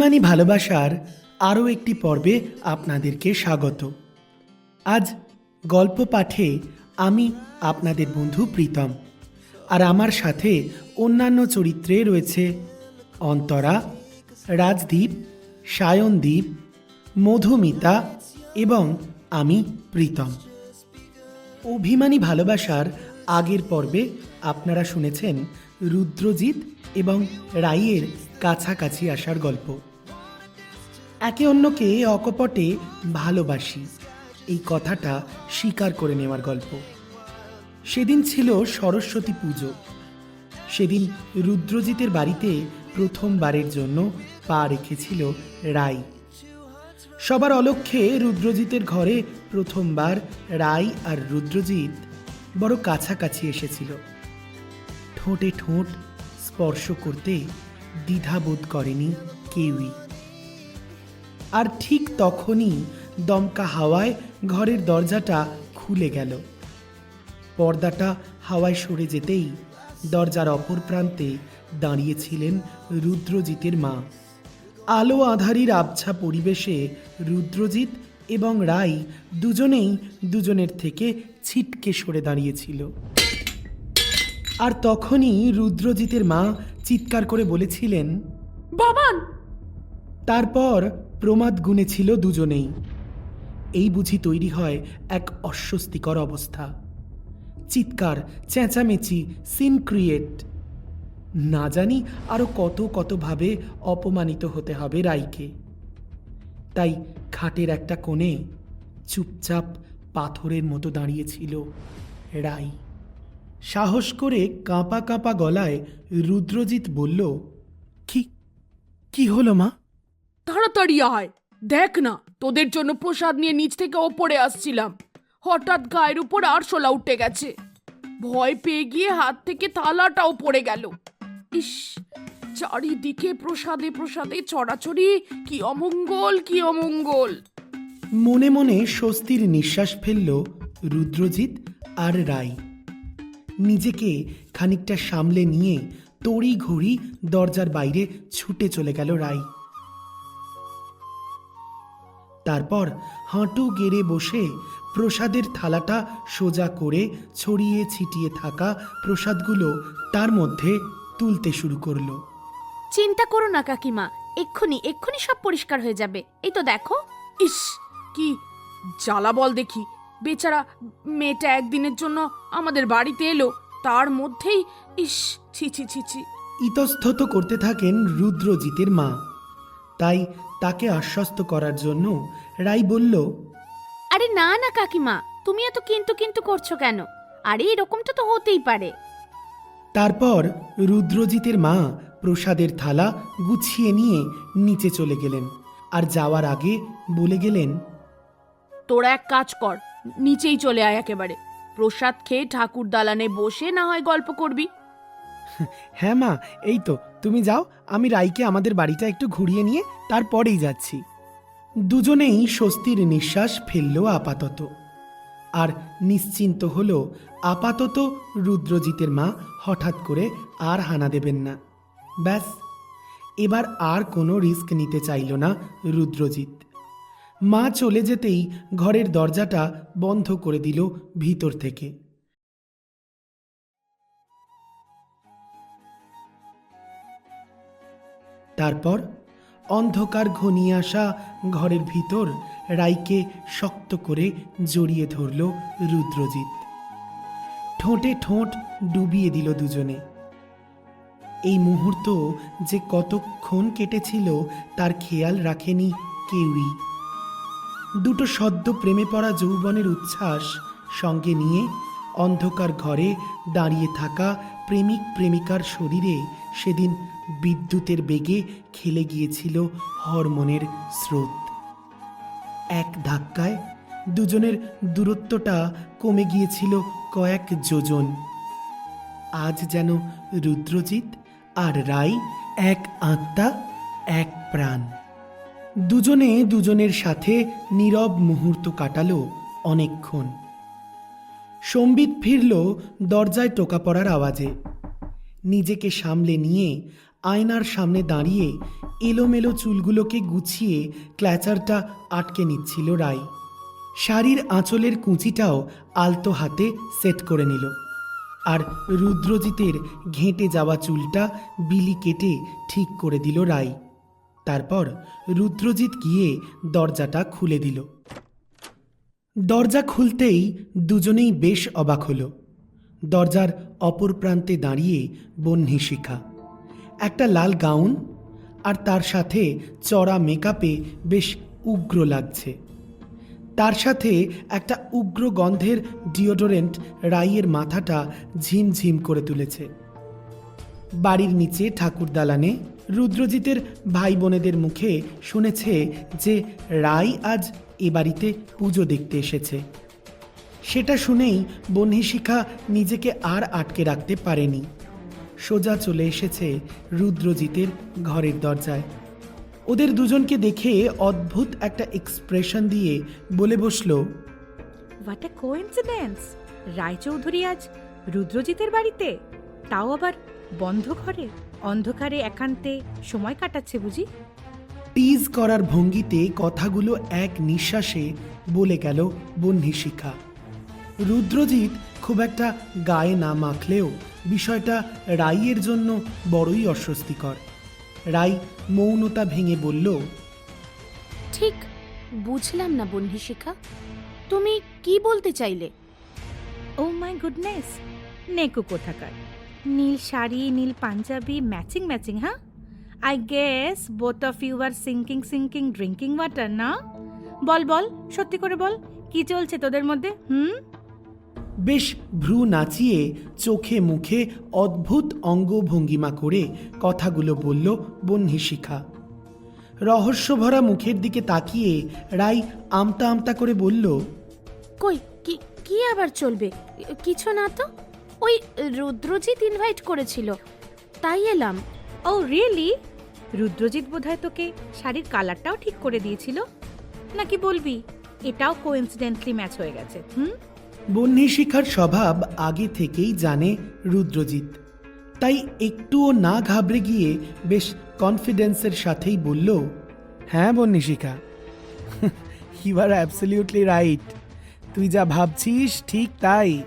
অভিমানী ভালোবাসার আরও একটি পর্বে আপনাদেরকে স্বাগত। আজ গল্প পাঠে আমি আপনাদের বন্ধু প্রীতম আর আমার সাথে অন্যান্য চরিত্রে রয়েছে অন্তরা, রাজদীপ, সায়নদীপ, মধুমিতা এবং আমি প্রীতম। অভিমানী ভালোবাসার আগের পর্বে আপনারা শুনেছেন রুদ্রজিৎ এবং রাইয়ের কাছাকাছি আসার গল্প। একে অন্যকে অকপটে ভালোবাসি। এই কথাটা স্বীকার করে নেওয়ার গল্প। সেদিন ছিল সরস্বতী পুজো। সেদিন রুদ্রজিতের বাড়িতে প্রথমবারের জন্য পা রেখেছিল রাই। সবার অলক্ষ্যে রুদ্রজিতের ঘরে প্রথমবার রাই আর রুদ্রজিৎ বড় কাছাকাছি এসেছিল। ঠোঁটে ঠোঁট স্পর্শ করতে দ্বিধাবোধ করেনি কেউই। আর ঠিক তখনই দমকা হাওয়ায় ঘরের দরজাটা খুলে গেল। পর্দাটা হাওয়ায় সরে যেতেই দরজার অপর প্রান্তে দাঁড়িয়েছিলেন রুদ্রজিতের মা। আলো আধারির আবছা পরিবেশে রুদ্রজিৎ এবং রাই দুজনেই দুজনের থেকে ছিটকে সরে দাঁড়িয়েছিল। আর তখনই রুদ্রজিতের মা চিৎকার করে বলেছিলেন, বাবান! তারপর প্রমাদ গুণে ছিল দুজনেই। এই বুঝি তৈরি হয় এক অস্বস্তিকর অবস্থা। চিৎকার, চেঁচামেচি সিন ক্রিয়েট না জানি আরও কত কতভাবে অপমানিত হতে হবে রাইকে তাই খাটের একটা কোণে চুপচাপ পাথরের মতো দাঁড়িয়েছিল রাই সাহস করে কাঁপা কাঁপা গলায় রুদ্রজিৎ বলল, কি কি হলো মা? তাড়াতাড়ি আয়। দেখ না, তোদের জন্য প্রসাদ নিয়ে নিচ থেকে ওপরে আসছিলাম। হঠাৎ গায়ের উপর আরশোলা উঠে গেছে। ভয় পেয়ে গিয়ে হাত থেকে থালাটাও পড়ে গেল। ইস, চারিদিকে প্রসাদে প্রসাদে ছড়াছড়ি কি অমঙ্গল কি অমঙ্গল। মনে মনে স্বস্তির নিঃশ্বাস ফেলল রুদ্রজিৎ আর রাই। নিজেকে খানিকটা সামলে নিয়ে তড়ি ঘড়ি দরজার বাইরে ছুটে চলে গেল রাই। তারপর হাঁটু গেড়ে বসে প্রসাদের থালাটা সোজা করে ছড়িয়ে ছিটিয়ে থাকা প্রসাদগুলো তার মধ্যে তুলতে শুরু করল। চিন্তা করো না কাকিমা। এক্ষুনি এক্ষুনি সব পরিষ্কার হয়ে যাবে। এই তো দেখো। ইস কি জ্বালা বল দেখি। বেচারা মেয়েটা একদিনের জন্য আমাদের বাড়িতে এলো। তার মধ্যেই ইস ছি ছি ছি ছি। ইতস্তত করতে থাকেন রুদ্রজিতের মা। তাই তাকে আশ্বস্ত করার জন্য রাই বলল আরে না না কাকিমা তুমি এত কিন্তু কিন্তু করছ কেন? আরে এরকমটা তো হতেই পারে। তারপর রুদ্রজিতের মা প্রসাদের থালা গুছিয়ে নিয়ে নিচে চলে গেলেন আর যাওয়ার আগে বলে গেলেন তোরা এক কাজ কর নিচেই চলে আয় একেবারে। প্রসাদ খেয়ে ঠাকুর দালানে বসে না হয় গল্প করবি। হ্যাঁ মা এই তো তুমি যাও, আমি রাইকে আমাদের বাড়িটা একটু ঘুরিয়ে নিয়ে তারপরেই যাচ্ছি। দুজনেই স্বস্তির নিঃশ্বাস ফেলল আপাতত। আর নিশ্চিন্ত হলো, আপাতত রুদ্রজিতের মা হঠাৎ করে আর হানা দেবেন না। ব্যাস, এবার আর কোনো রিস্ক নিতে চাইল না রুদ্রজিৎ। মা চলে যেতেই ঘরের দরজাটা বন্ধ করে দিল ভিতর থেকে। তারপর অন্ধকার ঘনিয়ে আসা ঘরের ভিতর রাইকে শক্ত করে জড়িয়ে ধরল রুদ্রজিৎ। ঠোঁটে ঠোঁট ডুবিয়ে দিল দুজনে। এই মুহূর্ত যে কতক্ষণ কেটেছিল তার খেয়াল রাখেনি কেউই। দুটো সদ্য প্রেমে পড়া যৌবনের উচ্ছ্বাস সঙ্গে নিয়ে অন্ধকার ঘরে দাঁড়িয়ে থাকা প্রেমিক প্রেমিকার শরীরে সেদিন বিদ্যুতের বেগে খেলে গিয়েছিল হরমোনের স্রোত। এক ধাক্কায় দুজনের দূরত্বটা কমে গিয়েছিল কয়েক যোজন। আজ যেন রুদ্রজিৎ আর রাই এক আত্মা, এক প্রাণ। দুজনে দুজনের সাথে নীরব মুহূর্ত কাটালো অনেকক্ষণ। সম্বিত ফিরল দরজায় টোকা পড়ার আওয়াজে। নিজেকে সামলে নিয়ে আয়নার সামনে দাঁড়িয়ে এলোমেলো চুলগুলোকে গুছিয়ে ক্ল্যাচারটা আটকে নিচ্ছিল রাই। শাড়ির আঁচলের কুঁচিটাও আলতো হাতে সেট করে নিল। আর রুদ্রজিতের ঘেঁটে যাওয়া চুলটা বিলি কেটে ঠিক করে দিল রাই। তারপর রুদ্রজিৎ গিয়ে দরজাটা খুলে দিল। দরজা খুলতেই দুজনেই বেশ অবাক হলো। দরজার অপর প্রান্তে দাঁড়িয়ে বহ্নি শিখা। একটা লাল গাউন আর তার সাথে চড়া মেকআপে বেশ উগ্র লাগছে। তার সাথে একটা উগ্র গন্ধের ডিওডোরেন্ট রাইয়ের মাথাটা ঝিমঝিম করে তুলেছে। বাড়ির নিচে ঠাকুর দালানে রুদ্রজিতের ভাই বোনেদের মুখে শুনেছে যে রাই আজ এ বাড়িতে পুজো দেখতে এসেছে। সেটা শুনেই বহ্নিশিখা নিজেকে আর আটকে রাখতে পারেনি। সোজা চলে এসেছে রুদ্রজিতের ঘরের দরজায়। ওদের দুজনকে দেখে অদ্ভুত একটা এক্সপ্রেশন দিয়ে বলে বসল হোয়াট এ কোইন্সিডেন্স রায়চৌধুরী আজ রুদ্রজিতের বাড়িতে তাও আবার বন্ধ ঘরে অন্ধকারে একান্তে সময় কাটাচ্ছে বুঝি? টিজ করার ভঙ্গিতে কথাগুলো এক নিঃশ্বাসে বলে গেল বহ্নিশিখা রুদ্রজিৎ খুব একটা গায়ে না মাখলেও বিষয়টা রাইয়ের জন্য বড়ই অস্বস্তিকর। রাই মৌনতা ভেঙে বলল ঠিক বুঝলাম না বহ্নিশিখা তুমি কি বলতে চাইলে? ও মাই গুডনেস নেকু কোথাকার? নীল শাড়ি নীল পাঞ্জাবি ম্যাচিং ম্যাচিং হ্যাঁ? I guess both of you are sinking sinking drinking water না? বল বল সত্যি করে বল কি চলছে তোদের মধ্যে হুম? বেশ ভ্রু নাচিয়ে চোখে মুখে অদ্ভুত অঙ্গভঙ্গিমা করে কথাগুলো বলল বহ্নিশিখা রহস্যভরা মুখের দিকে তাকিয়ে রাই আমতা আমতা করে বলল কই কি কি আবার চলবে? কিছু না তো? ওই রুদ্রজিৎ ইনভাইট করেছিল। তাই এলাম। ও রিয়েলি রুদ্রজিৎ বোধহয় তোকে শাড়ির কালারটাও ঠিক করে দিয়েছিল? নাকি বলবি এটাও কোইন্সিডেন্টলি ম্যাচ হয়ে গেছে হুম? বহ্নিশিখার স্বভাব আগে থেকেই জানে রুদ্রজিৎ। তাই একটুও না ঘাবড়ে গিয়ে বেশ কনফিডেন্সের সাথেই বলল হ্যাঁ Bahnishikha you are absolutely right তুই যা ভাবছিস ঠিক তাই।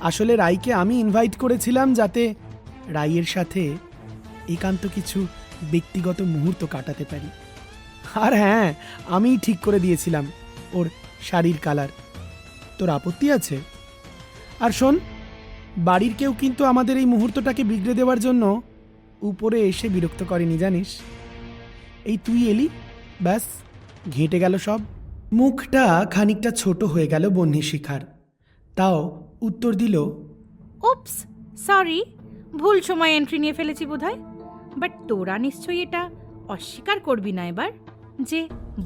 আসলে রাইকে আমি ইনভাইট করেছিলাম যাতে রাইয়ের সাথে একান্ত কিছু ব্যক্তিগত মুহূর্ত কাটাতে পারি। আর হ্যাঁ আমি ঠিক করে দিয়েছিলাম ওর শাড়ির কালার তোর আপত্তি আছে? আর শোন বাড়ির কেউ কিন্তু আমাদের এই মুহূর্তটাকে বিগড়ে দেওয়ার জন্য উপরে এসে বিরক্ত করেনি জানিস? এই তুই এলি ব্যাস ঘেঁটে গেল সব। মুখটা খানিকটা ছোট হয়ে গেল বন্যী শিখার। তাও উত্তর দিল উপস সরি ভুল সময় এন্ট্রি নিয়ে ফেলেছি বোধহয়। বাট তোরা নিশ্চয়ই এটা অস্বীকার করবি না এবার যে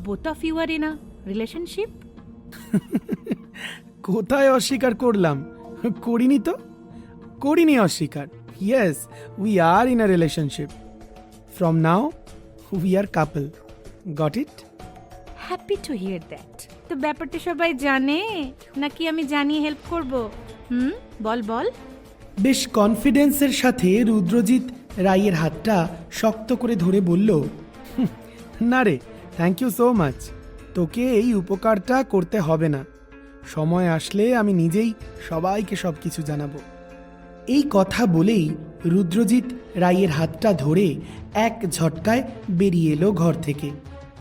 both of you are in a relationship কোথায় অস্বীকার করলাম? করিনি তো? করিনি অস্বীকার। Yes we are in a relationship from now we are couple got it happy to hear that তো ব্যাপারটা সবাই জানে? নাকি আমি জানিয়ে হেল্প করব? হুম বল বল। বেশ কনফিডেন্সের সাথে রুদ্রজিৎ রাইয়ের হাতটা শক্ত করে ধরে বলল না রে থ্যাংক ইউ সো মাচ তোকে এই উপকারটা করতে হবে না। সময় আসলে আমি নিজেই সবাইকে সব কিছু জানাব। এই কথা বলেই রুদ্রজিৎ রাইয়ের হাতটা ধরে এক ঝটকায় বেরিয়ে এলো ঘর থেকে।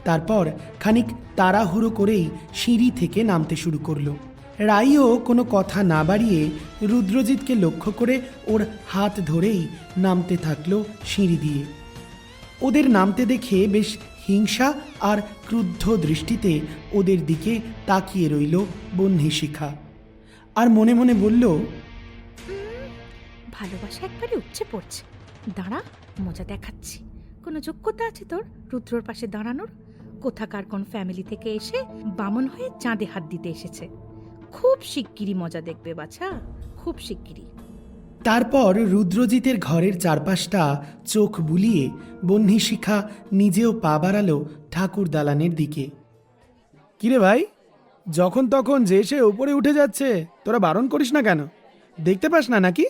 তারপর খানিক তাড়াহুড়ো করেই সিঁড়ি থেকে নামতে শুরু করল। রাইও কোনো কথা না বাড়িয়ে রুদ্রজিৎকে লক্ষ্য করে ওর হাত ধরেই নামতে থাকল সিঁড়ি দিয়ে। ওদের নামতে দেখে বেশ হিংসা আর ক্রুদ্ধ দৃষ্টিতে ওদের দিকে তাকিয়ে রইল বহ্নিশিখা আর মনে মনে বলল ভালোবাসা একবারে উপচে পড়ছে। দাঁড়া, মজা দেখাচ্ছি। কোনো যোগ্যতা আছে তোর রুদ্রর পাশে দাঁড়ানোর? কোথাকার কোন ফ্যামিলি থেকে এসে বামন হয়ে চাঁদে হাত দিতে এসেছে? খুব শিগগিরই মজা দেখবে, বাছা। খুব শিগগিরই। তারপর রুদ্রজিতের ঘরের চারপাশটা চোখ বুলিয়ে বহ্নি শিখা নিজেও পা বাড়ালো ঠাকুর দালানের দিকে। কিরে ভাই, যখন তখন যে সে উপরে উঠে যাচ্ছে, তোরা বারণ করিস না কেন? দেখতে পাস না নাকি?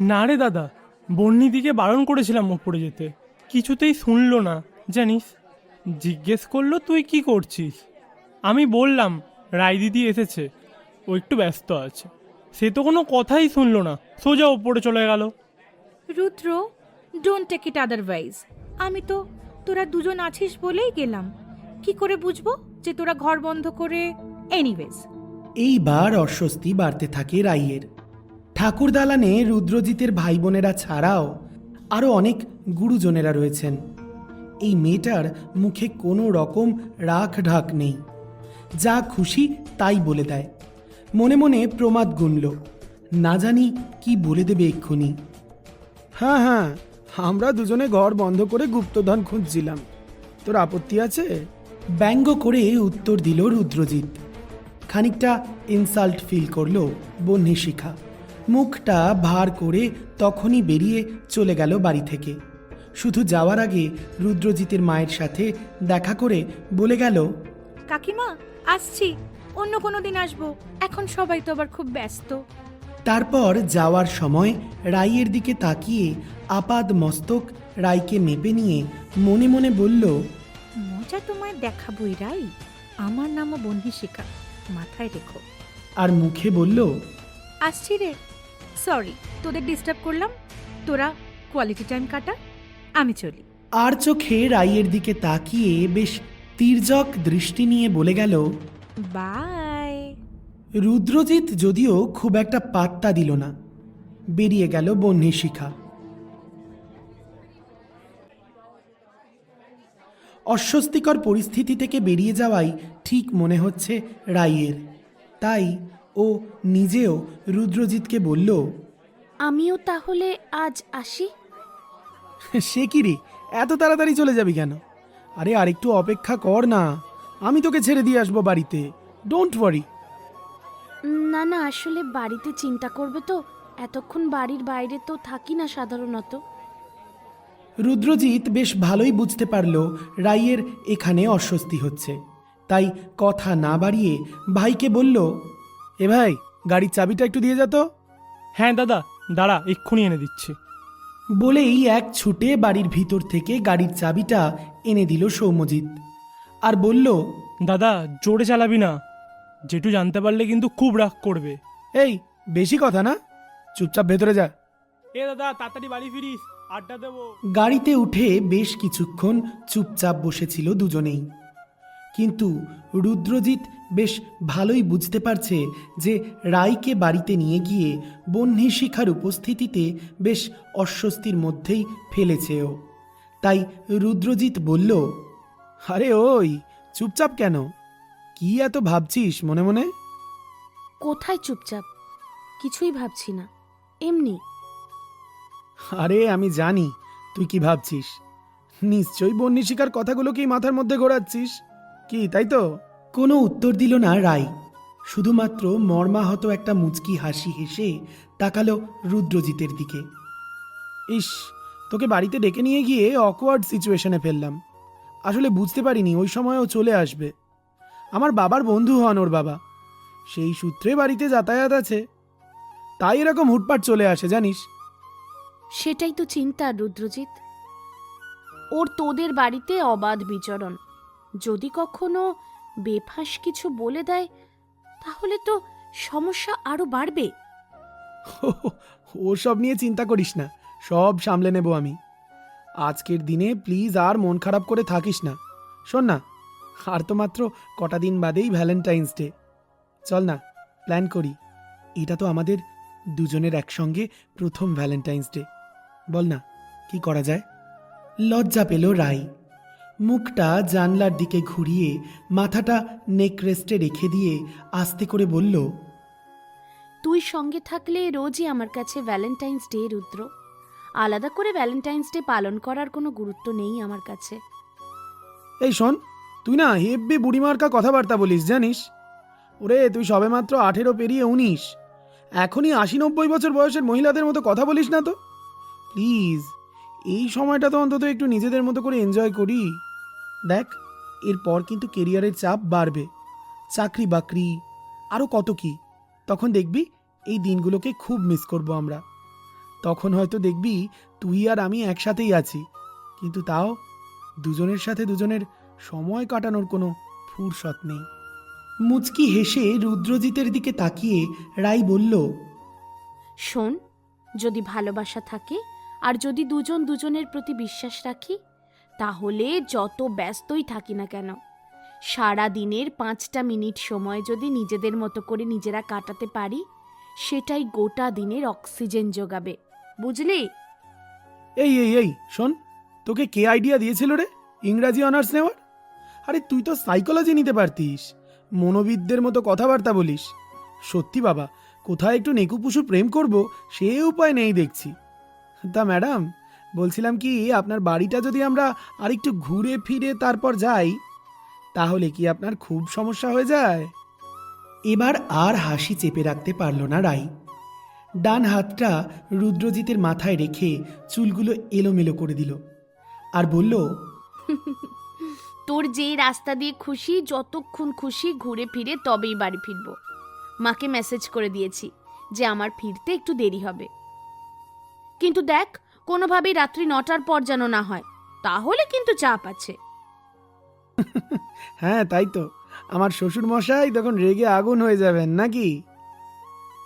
না রে দাদা বন্যিদিকে বারণ করেছিলাম ওপরে যেতে। কিছুতেই শুনলো না, জানিস? জিজ্ঞেস করল, তুই কি করছিস? আমি বললাম রায় দিদি এসেছে, ও একটু ব্যস্ত আছে। সে তো কোনো কথাই শুনলো না। সোজা ওপরে চলে গেল। Rudra don't take it otherwise আমি তো তোরা দুজন আছিস বলেই গেলাম। কি করে বুঝব যে তোরা ঘর বন্ধ করে এনিওয়েজ এইবার অস্বস্তি বাড়তে থাকে রাইয়ের। ঠাকুর দালানে রুদ্রজিতের ভাই বোনেরা ছাড়াও আরও অনেক গুরুজনেরা রয়েছেন। এই মেয়েটার মুখে কোনো রকম রাখ ঢাক নেই। যা খুশি তাই বলে দেয়। মনে মনে প্রমাদ গুনল, না জানি কি বলে দেবে এক্ষুনি। হ্যাঁ হ্যাঁ আমরা দুজনে ঘর বন্ধ করে গুপ্তধন খুঁজছিলাম। তোর আপত্তি আছে? ব্যঙ্গ করে উত্তর দিল রুদ্রজিৎ। খানিকটা ইনসাল্ট ফিল করল বন্যী শিখা। মুখটা ভার করে তখনই বেরিয়ে চলে গেল বাড়ি থেকে। শুধু যাওয়ার আগে রুদ্রজিতের মায়ের সাথে দেখা করে বলে গেল, কাকিমা, আসছি। অন্য কোনো দিন আসব। এখন সবাই তো আবার খুব ব্যস্ত। তারপর যাওয়ার সময় রাইয়ের দিকে তাকিয়ে আপাদ মস্তক রাইকে মেপে নিয়ে মনে মনে বলল মজা তোমায় দেখাবই রাই। আমার নামও বন্ধি শেখা মাথায় রেখো। আর মুখে বলল আসছি রে। সরি তোদের ডিস্টার্ব করলাম। তোরা কোয়ালিটি টাইম কাটা। আমি চলি। আর চোখে রাইয়ের দিকে তাকিয়ে বেশ তীর্যক দৃষ্টি নিয়ে বলে গেল বাই রুদ্রজিৎ যদিও খুব একটা পাত্তা দিল না। বেরিয়ে গেল বন্যী শিখা। অস্বস্তিকর পরিস্থিতি থেকে বেরিয়ে যাওয়াই ঠিক মনে হচ্ছে রাইয়ের। তাই ও নিজেও রুদ্রজিৎকে বলল আমিও তাহলে আজ আসি? সে কি রে এত তাড়াতাড়ি চলে যাবি কেন? আরে আরেকটু অপেক্ষা কর না। আমি তোকে ছেড়ে দিয়ে আসব বাড়িতে। ডোন্ট ওয়ারি না না আসলে বাড়িতে চিন্তা করবে তো। এতক্ষণ বাড়ির বাইরে তো থাকি না সাধারণত। রুদ্রজিৎ বেশ ভালোই বুঝতে পারল রাইয়ের এখানে অস্বস্তি হচ্ছে। তাই কথা না বাড়িয়ে ভাইকে বলল এ ভাই গাড়ির চাবিটা একটু দিয়ে যা তো। হ্যাঁ দাদা দাঁড়া এক্ষুনি এনে দিচ্ছি। বলেই এক ছুটে বাড়ির ভিতর থেকে গাড়ির চাবিটা এনে দিল সৌম্যজিৎ। আর বলল দাদা জোরে চালাবি না। যেটু জানতে পারলে কিন্তু খুব রাগ করবে। এই বেশি কথা না? চুপচাপ ভেতরে যা। এ দাদা তাড়াতাড়ি বাড়ি ফিরিস আড্ডা দেবো। গাড়িতে উঠে বেশ কিছুক্ষণ চুপচাপ বসেছিল দুজনেই। কিন্তু রুদ্রজিৎ বেশ ভালোই বুঝতে পারছে যে রায়কে বাড়িতে নিয়ে গিয়ে বহ্নি শিখার উপস্থিতিতে বেশ অস্বস্তির মধ্যেই ফেলেছে ও তাই রুদ্রজিৎ বলল আরে ওই চুপচাপ কেন? কি এত ভাবছিস মনে মনে? কোথায় চুপচাপ? কিছুই ভাবছি না। এমনি। আরে আমি জানি তুই কি ভাবছিস? নিশ্চয়ই বন্যী শিকার কথাগুলোকেই মাথার মধ্যে ঘোরাচ্ছিস। কি তাই তো? কোনো উত্তর দিল না রাই। শুধুমাত্র মর্মাহত একটা মুচকি হাসি হেসে তাকালো রুদ্রজিতের দিকে। ইস তোকে বাড়িতে ডেকে নিয়ে গিয়ে অকওয়ার্ড সিচুয়েশনে ফেললাম। আসলে বুঝতে পারিনি ওই সময়ও চলে আসবে। আমার বাবার বন্ধু হন ওর বাবা। সেই সূত্রে বাড়িতে যাতায়াত আছে। তাই এরকম হুটপাট চলে আসে জানিস। সেটাই তো চিন্তা রুদ্রজিৎ। ওর তোদের বাড়িতে অবাধ বিচরণ। যদি কখনো বেফাঁস কিছু বলে দেয় তাহলে তো সমস্যা আরও বাড়বে। ওসব নিয়ে চিন্তা করিস না সব সামলে নেব আমি। আজকের দিনে প্লিজ আর মন খারাপ করে থাকিস না। শোন না, আর তো মাত্র কটা দিন বাদেই ভ্যালেন্টাইন্স ডে চল না প্ল্যান করি। এটা তো আমাদের দুজনের একসঙ্গে প্রথম ভ্যালেন্টাইন্স ডে বল না, কি করা যায়? লজ্জা পেল রাই। মুখটা জানলার দিকে ঘুরিয়ে, মাথাটা নেকরেস্টে রেখে দিয়ে আস্তে করে বলল, তুই সঙ্গে থাকলে রোজই আমার কাছে ভ্যালেন্টাইন্স ডে রুদ্র। আলাদা করে ভ্যালেন্টাইন্স ডে পালন করার কোনো গুরুত্ব নেই আমার কাছে। এই শোন, তুই না হেব্বি বুড়িমার্কা কথাবার্তা বলিস, জানিস? ওরে, তুই সবেমাত্র আঠেরো পেরিয়ে উনিশ। এখনই আশি নব্বই বছর বয়সের মহিলাদের মতো কথা বলিস না তো? প্লিজ, এই সময়টা তো অন্তত একটু নিজেদের মতো করে এনজয় করি। দেখ, এরপর কিন্তু কেরিয়ারের চাপ বাড়বে। চাকরি বাকরি আরও কত কি? তখন দেখবি এই দিনগুলোকে খুব মিস করব আমরা। তখন হয়তো দেখবি তুই আর আমি একসাথেই আছি। কিন্তু তাও দুজনের সাথে দুজনের সময় কাটানোর কোনো ফুরসত নেই। মুচকি হেসে রুদ্রজিতের দিকে তাকিয়ে রাই বলল, শোন, যদি ভালোবাসা থাকে আর যদি দুজন দুজনের প্রতি বিশ্বাস রাখি, তাহলে যত ব্যস্তই থাকি না কেন, সারা দিনের পাঁচটা মিনিট সময় যদি নিজেদের মতো করে নিজেরা কাটাতে পারি, সেটাই গোটা দিনের অক্সিজেন যোগাবে। বুঝলি? এই এই এই, শোন, তোকে কে আইডিয়া দিয়েছিল রে? ইংরাজি অনার্স নেওয়ার? আরে তুই তো সাইকোলজি নিতে পারতিস। মনোবিদদের মতো কথাবার্তা বলিস। সত্যি বাবা, কোথায় একটু নেকুপুসু প্রেম করব, সে উপায় নেই দেখছি। তা ম্যাডাম বলছিলাম কি, আপনার বাড়িটা যদি আমরা আরেকটু ঘুরে ফিরে তারপর যাই, তাহলে কি আপনার খুব সমস্যা হয়ে যায়? এবার আর হাসি চেপে রাখতে পারল না রাই। ডান হাতটা রুদ্রজিতের মাথায় রেখে চুলগুলো এলোমেলো করে দিল আর বলল তোর যে রাস্তা দিয়ে খুশি যতক্ষণ খুশি ঘুরে ফিরে তবেই বাড়ি ফিরবো। মাকে মেসেজ করে দিয়েছি যে আমার ফিরতে একটু দেরি হবে। কিন্তু দেখ কোনোভাবেই রাত্রি নটার পর যেন না হয় তাহলে কিন্তু চাপ আছে। হ্যাঁ তাই তো। আমার শ্বশুর মশাই তখন রেগে আগুন হয়ে যাবেন নাকি?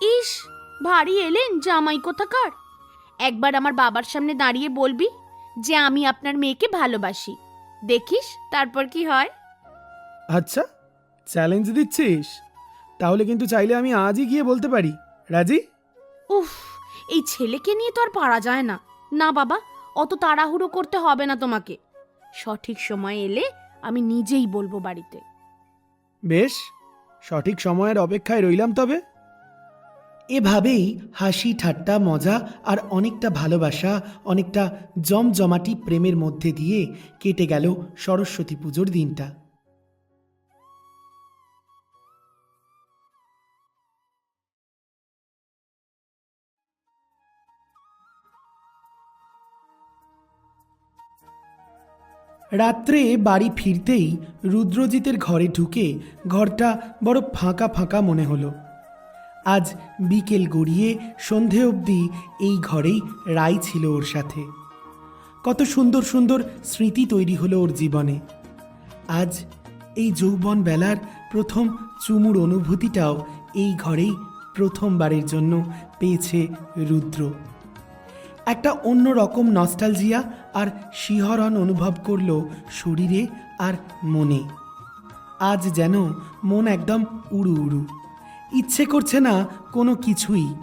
ইস ভারী এলেন জামাই কোথাকার? একবার আমার বাবার সামনে দাঁড়িয়ে বলবি যে আমি আপনার মেয়েকে ভালোবাসি। দেখিস তারপর কি হয়? আচ্ছা চ্যালেঞ্জ দিচ্ছিস? তাহলে কিন্তু চাইলে আমি আজই গিয়ে বলতে পারি। রাজি? উফ এই ছেলেকে নিয়ে তো আর পারা যায় না। না বাবা অত তাড়াহুড়ো করতে হবে না তোমাকে। সঠিক সময় এলে আমি নিজেই বলব বাড়িতে। বেশ সঠিক সময়ের অপেক্ষায় রইলাম তবে। এভাবেই হাসি, ঠাট্টা, মজা আর অনেকটা ভালোবাসা, অনেকটা জমজমাটি প্রেমের মধ্যে দিয়ে কেটে গেল সরস্বতী পুজোর দিনটা। রাত্রে বাড়ি ফিরতেই রুদ্রজিতের ঘরে ঢুকে ঘরটা বড় ফাঁকা ফাঁকা মনে হলো। আজ বিকেল গড়িয়ে সন্ধে অবধি এই ঘরেই রাই ছিল ওর সাথে। কত সুন্দর সুন্দর স্মৃতি তৈরি হলো ওর জীবনে। আজ এই যৌবন বেলার প্রথম চুমুর অনুভূতিটাও এই ঘরেই প্রথমবারের জন্য পেয়েছে রুদ্র। একটা অন্য রকম নস্টালজিয়া আর শিহরণ অনুভব করল শরীরে আর মনে। আজ যেন মন একদম উড়ু উড়ু। ইচ্ছে করছে না কোনো কিছুই।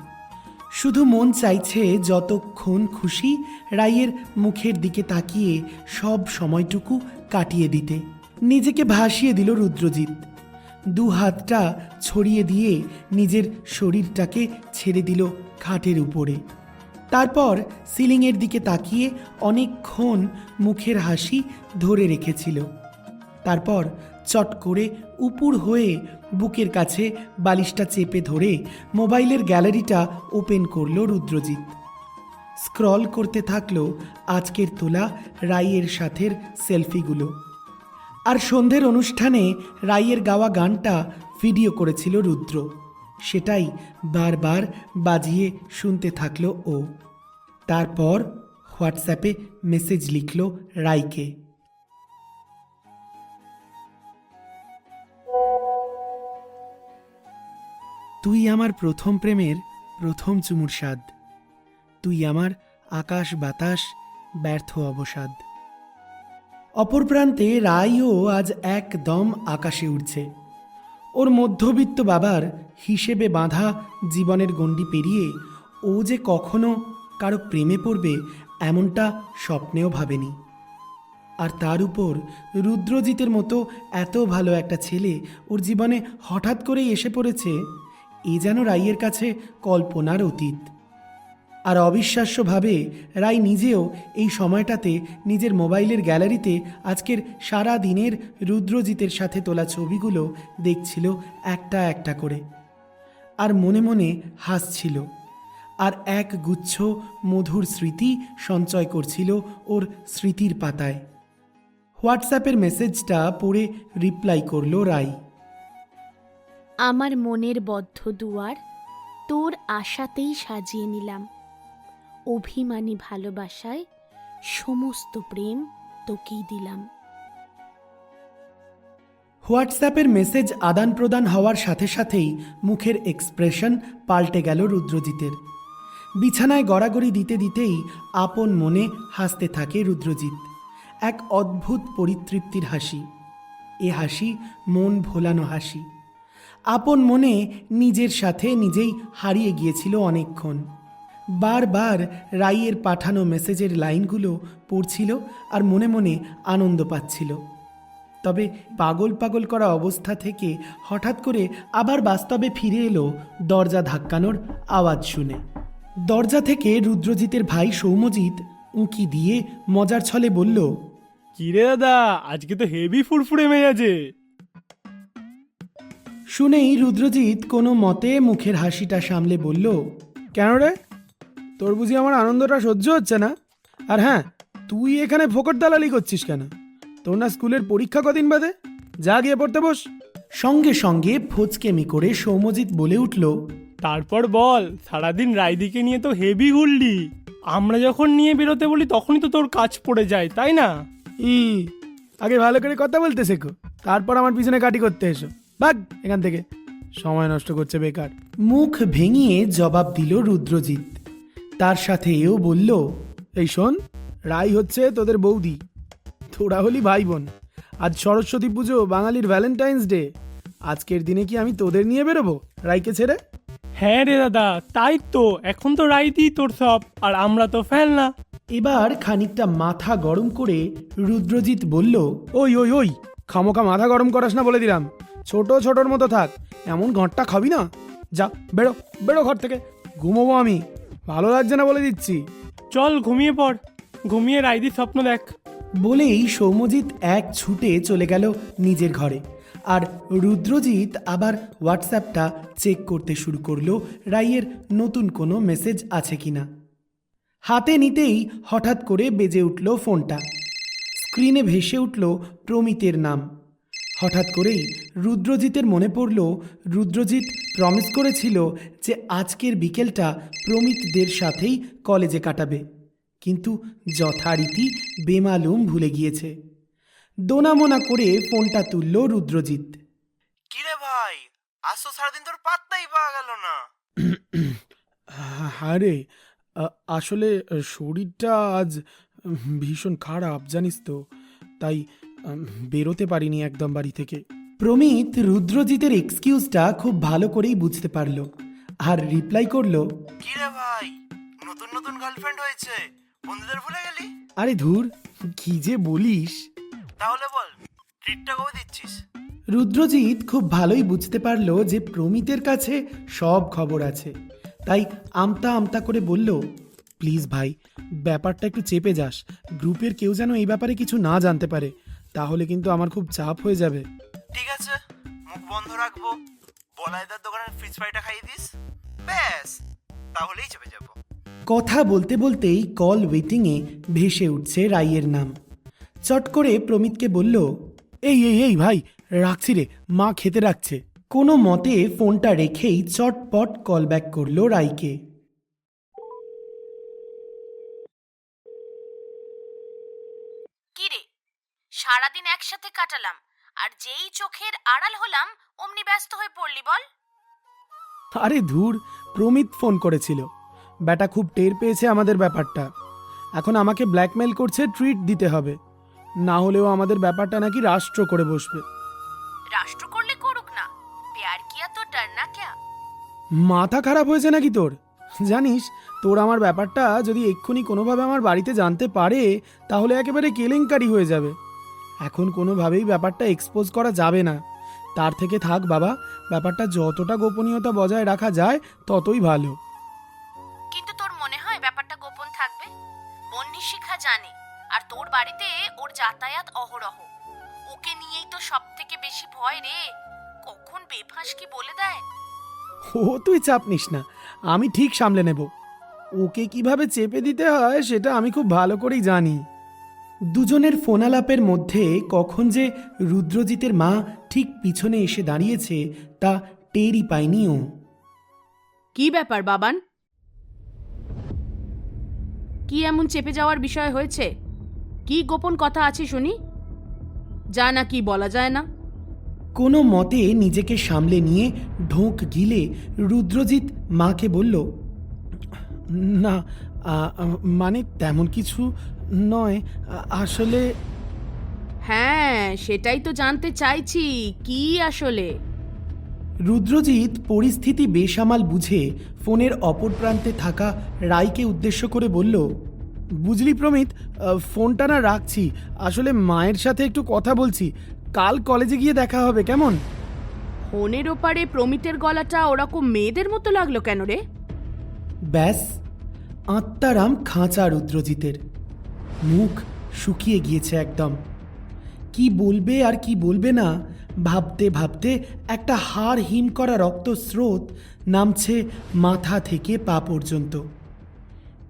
শুধু মন চাইছে যতক্ষণ খুশি রাইয়ের মুখের দিকে তাকিয়ে সব সময়টুকু কাটিয়ে দিতে। নিজেকে ভাসিয়ে দিল রুদ্রজিৎ। দু হাতটা ছড়িয়ে দিয়ে নিজের শরীরটাকে ছেড়ে দিল খাটের উপরে। তারপর সিলিংয়ের দিকে তাকিয়ে অনেকক্ষণ মুখের হাসি ধরে রেখেছিল। তারপর চট করে উপুর হয়ে বুকের কাছে বালিশটা চেপে ধরে মোবাইলের গ্যালারিটা ওপেন করল রুদ্রজিৎ। স্ক্রল করতে থাকল আজকের তোলা রাইয়ের সাথের সেলফিগুলো। আর সন্ধ্যের অনুষ্ঠানে রাইয়ের গাওয়া গানটা ভিডিও করেছিল রুদ্র। সেটাই বারবার বাজিয়ে শুনতে থাকল ও। তারপর হোয়াটসঅ্যাপে মেসেজ লিখল রাইকে। তুই আমার প্রথম প্রেমের প্রথম চুমুর স্বাদ। তুই আমার আকাশ বাতাস ব্যর্থ অবসাদ। অপর প্রান্তে রায়ও আজ একদম আকাশে উঠছে ওর মধ্যবিত্ত বাবার হিসেবে বাঁধা জীবনের গণ্ডি পেরিয়ে ও যে কখনো কারও প্রেমে পড়বে এমনটা স্বপ্নেও ভাবেনি। আর তার উপর রুদ্রজিতের মতো এত ভালো একটা ছেলে ওর জীবনে হঠাৎ করেই এসে পড়েছে এ যেন রাইয়ের কাছে কল্পনার অতীত। আর অবিশ্বাস্যভাবে রাই নিজেও এই সময়টাতে নিজের মোবাইলের গ্যালারিতে আজকের সারা দিনের রুদ্রজিতের সাথে তোলা ছবিগুলো দেখছিল একটা একটা করে। আর মনে মনে হাসছিল। আর এক গুচ্ছ মধুর স্মৃতি সঞ্চয় করছিল ওর স্মৃতির পাতায়। হোয়াটসঅ্যাপের মেসেজটা পড়ে রিপ্লাই করল রাই। আমার মনের বদ্ধ দুয়ার তোর আশাতেই সাজিয়ে নিলাম। অভিমানী ভালোবাসায় সমস্ত প্রেম তোকেই দিলাম। হোয়াটসঅ্যাপের মেসেজ আদান প্রদান হওয়ার সাথে সাথেই মুখের এক্সপ্রেশন পাল্টে গেল রুদ্রজিতের। বিছানায় গড়াগড়ি দিতে দিতেই আপন মনে হাসতে থাকে রুদ্রজিৎ। এক অদ্ভুত পরিতৃপ্তির হাসি। এ হাসি মন ভোলানো হাসি। আপন মনে নিজের সাথে নিজেই হারিয়ে গিয়েছিল অনেকক্ষণ। বারবার রাইয়ের পাঠানো মেসেজের লাইনগুলো পড়ছিল আর মনে মনে আনন্দ পাচ্ছিল। তবে পাগল পাগল করা অবস্থা থেকে হঠাৎ করে আবার বাস্তবে ফিরে এলো দরজা ধাক্কানোর আওয়াজ শুনে। দরজা থেকে রুদ্রজিতের ভাই সৌম্যজিৎ উঁকি দিয়ে মজার ছলে বলল, কিরে দাদা, আজকে তো হেভি ফুরফুরে মেজাজে। শুনেই রুদ্রজিৎ কোনো মতে মুখের হাসিটা সামলে বলল কেন রে? তোর বুঝি আমার আনন্দটা সহ্য হচ্ছে না? আর হ্যাঁ তুই এখানে ফোকট দালালি করছিস কেন? তোর না স্কুলের পরীক্ষা কদিন বাদে? যা গিয়ে পড়তে বস। সঙ্গে সঙ্গে ফোচকেমি করে সৌম্যজিৎ বলে উঠল তারপর বল সারাদিন রায়দিকে নিয়ে তো হেভি ঘুরলি আমরা যখন নিয়ে বেরোতে বলি তখনই তো তোর কাজ পড়ে যায় তাই না? ই আগে ভালো করে কথা বলতে শেখো তারপর আমার পিছনে কাটি করতে এসো। ভাগ এখান থেকে। সময় নষ্ট করছে বেকার। মুখ ভেঙিয়ে জবাব দিল রুদ্রজিৎ। তার সাথে এও বলল এই শোন রাই হচ্ছে তোদের বৌদি। তোরা হলি ভাই বোন আজ সরস্বতী পুজো বাঙালির ভ্যালেন্টাইন্স ডে। আজকের দিনে কি আমি তোদের নিয়ে বেরোবো? রাইকে ছেড়ে? হ্যাঁ রে দাদা তাই তো। এখন তো রাইদি তোর সব আর আমরা তো ফেল না। এবার খানিকটা মাথা গরম করে রুদ্রজিৎ বলল ওই ওই ওই খামোকা মাথা গরম করাস না বলে দিলাম। ছোট ছোটর মতো থাক এমন ঘরটা খাবি না। যা বেরো বেরো ঘর থেকে। ঘুমোবো আমি। ভালো লাগছে না বলে দিচ্ছি। চল ঘুমিয়ে পড়। ঘুমিয়ে রাইদির স্বপ্ন দেখ। বলেই সৌম্যজিৎ এক ছুটে চলে গেল নিজের ঘরে। আর রুদ্রজিৎ আবার হোয়াটসঅ্যাপটা চেক করতে শুরু করল রাইয়ের নতুন কোনো মেসেজ আছে কি না হাতে নিতেই হঠাৎ করে বেজে উঠল ফোনটা। স্ক্রিনে ভেসে উঠল প্রমিতের নাম। হঠাৎ করেই রুদ্রজিতের মনে পড়ল রুদ্রজিৎ প্রমিস করেছিল যে আজকের বিকেলটা প্রমিতদের সাথেই কলেজে কাটাবে। কিন্তু যথারীতি বেমালুম ভুলে গিয়েছে। দোনামোনা করে ফোনটা তুলল রুদ্রজিৎ। কিরে ভাই তো সারাদিন তোর পাত্তাই পাওয়া গেল না। হ্যাঁ রে আসলে শরীরটা আজ ভীষণ খারাপ জানিস তো। তাই বেরোতে পারিনি একদম বাড়ি থেকে। প্রমিত রুদ্রজিতের এক্সকিউজটা খুব ভালো করেই বুঝতে পারল। আর রিপ্লাই করল কিরে ভাই? নতুন নতুন গার্লফ্রেন্ড হয়েছে। বন্ধুদের ভুলে গেলি? আরে ধুর কি যে বলিস। তাহলে বল ট্রিটটা কবে দিচ্ছিস? রুদ্রজিৎ খুব ভালোই বুঝতে পারল যে প্রমিতের কাছে সব খবর আছে। তাই আমতা আমতা করে বলল প্লিজ ভাই ব্যাপারটা একটু চেপে যাস। গ্রুপের কেউ যেন এই ব্যাপারে কিছু না জানতে পারে। তাহলে কিন্তু আমার খুব চাপ হয়ে যাবে। ঠিক আছে মুখ বন্ধ রাখব। বলাইদার দোকানের ফ্রিজ ফ্রাইটা খাইয়ে দিস। ব্যাস তাহলেই চেপে যাব। কথা বলতে বলতেই কল ওয়েটিংয়ে ভেসে উঠছে রাইয়ের নাম। চট করে প্রমিতকে বলল এই এই এই ভাই রাখছি রে মা খেতে রাখছে। কোনো মতে ফোনটা রেখেই চটপট কল ব্যাক করল রাইকে কি রে সারাদিন একসাথে কাটালাম। আর যেই চোখের আড়াল হলাম অমনি ব্যস্ত হয়ে পড়লি বল। আরে ধুর প্রমিত ফোন করেছিল। ব্যাটা খুব টের পেয়েছে আমাদের ব্যাপারটা। এখন আমাকে ব্ল্যাকমেল করছে ট্রিট দিতে হবে। না হলেও আমাদের ব্যাপারটা নাকি রাষ্ট্র করে বসবে। রাষ্ট্র করলে করুক না। প্যার কিয়া তো ডরনা ক্যা? মাথা খারাপ হয়েছে নাকি তোর? জানিস তোর আমার ব্যাপারটা যদি এক্ষুনি কোনোভাবে আমার বাড়িতে জানতে পারে তাহলে একেবারে কেলেঙ্কারি হয়ে যাবে। এখন কোনোভাবেই ব্যাপারটা এক্সপোজ করা যাবে না। তার থেকে থাক বাবা ব্যাপারটা যতটা গোপনীয়তা বজায় রাখা যায় ততই ভালো। কিন্তু তোর মনে হয় ব্যাপারটা গোপন থাকবে? বন্যি শিখা জানে আর তোর বাড়িতে ওর যাতায়াত অহরহ। ওকে নিয়েই তো সব থেকে বেশি ভয় রে। কখন বেফাঁস কি বলে দেয়? ও তুই চাপ নিস না। আমি ঠিক সামলে নেব। ওকে কীভাবে চেপে দিতে হয় সেটা আমি খুব ভালো করেই জানি। দুজনের ফোনালাপের মধ্যে কখন যে রুদ্রজিতের মা ঠিক পিছনে এসে দাঁড়িয়েছে তা টেরই পায়নি ও কি ব্যাপার বাবান? কি এমন চেপে যাওয়ার বিষয় হয়েছে? কি গোপন কথা আছে শুনি? যা না কি বলা যায় না। কোনো মতে নিজেকে সামলে নিয়ে ঢোক গিলে রুদ্রজিৎ মাকে বলল না মানে তেমন কিছু নয় আসলে হ্যাঁ সেটাই তো জানতে চাইছি। কি আসলে? রুদ্রজিৎ পরিস্থিতি বেসামাল বুঝে ফোনের অপর প্রান্তে থাকা রায়কে উদ্দেশ্য করে বলল বুঝলি প্রমিত ফোনটা না রাখছি। আসলে মায়ের সাথে একটু কথা বলছি। কাল কলেজে গিয়ে দেখা হবে কেমন? ফোনের ওপারে প্রমিতের গলাটা ওরকম মেয়েদের মতো লাগল কেন রে? ব্যাস আত্মারাম খাঁচা রুদ্রজিতের। মুখ শুকিয়ে গিয়েছে একদম। কি বলবে আর কি বলবে না, ভাবতে ভাবতে একটা হাড় হিম করা রক্তস্রোত নামছে মাথা থেকে পা পর্যন্ত।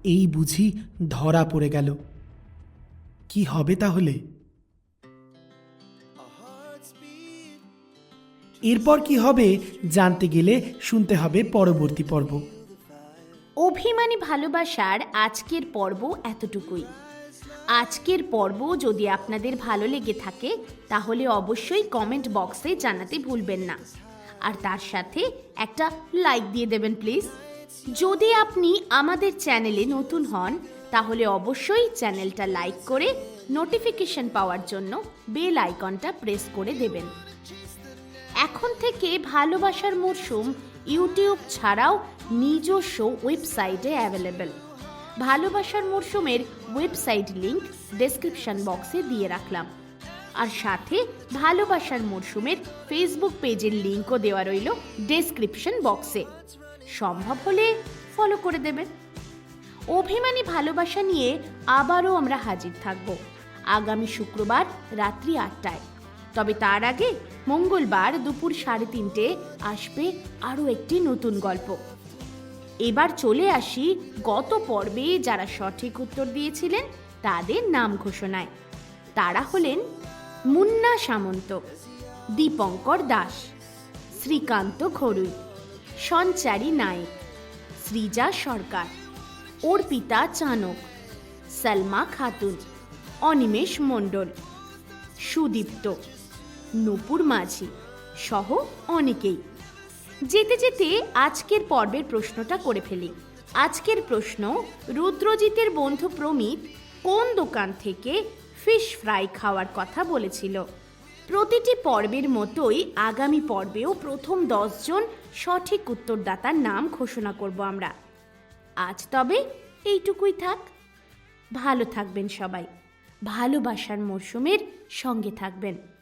এই বুঝি ধরা পড়ে গেল। কি হবে তাহলে? এরপর কি হবে জানতে গেলে শুনতে হবে পরবর্তী পর্ব। অভিমানী ভালোবাসার আজকের পর্ব এতটুকুই। আজকের পর্ব যদি আপনাদের ভালো লেগে থাকে, তাহলে অবশ্যই কমেন্ট বক্সে জানাতে ভুলবেন না। আর তার সাথে একটা লাইক দিয়ে দেবেন প্লিজ যদি আপনি আমাদের চ্যানেলে নতুন হন, তাহলে অবশ্যই চ্যানেলটা লাইক করে নোটিফিকেশন পাওয়ার জন্য বেল আইকনটা প্রেস করে দেবেন। এখন থেকে ভালোবাসার মরশুম ইউটিউব ছাড়াও নিজস্ব ওয়েবসাইটে অ্যাভেলেবেল ভালোবাসার মরশুমের ওয়েবসাইট লিংক ডেসক্রিপশন বক্সে দিয়ে রাখলাম। আর সাথে ভালোবাসার মরশুমের ফেসবুক পেজের লিঙ্কও দেওয়া রইল ডেসক্রিপশন বক্সে। সম্ভব হলে ফলো করে দেবেন। অভিমানী ভালোবাসা নিয়ে আবারও আমরা হাজির থাকব আগামী শুক্রবার রাত্রি আটটায়। তবে তার আগে মঙ্গলবার দুপুর সাড়ে তিনটে আসবে আরও একটি নতুন গল্প। এবার চলে আসি গত পর্বে যারা সঠিক উত্তর দিয়েছিলেন তাদের নাম ঘোষণায়। তারা হলেন মুন্না সামন্ত, দীপঙ্কর দাস, শ্রীকান্ত ঘরুই, সঞ্চারী নায়েক সৃজা সরকার, অর্পিতা চানক, সালমা খাতুন, অনিমেষ মণ্ডল, সুদীপ্ত, নূপুর মাঝি সহ অনেকেই। যেতে যেতে আজকের পর্বের প্রশ্নটা করে ফেলি। আজকের প্রশ্ন, রুদ্রজিতের বন্ধু প্রমিত কোন দোকান থেকে ফিশ ফ্রাই খাওয়ার কথা বলেছিল? প্রতিটি পর্বের মতোই আগামী পর্বেও প্রথম দশজন সঠিক উত্তরদাতার নাম ঘোষণা করব আমরা। আজ তবে এইটুকুই থাক। ভালো থাকবেন সবাই। ভালোবাসার মরশুমের সঙ্গে থাকবেন।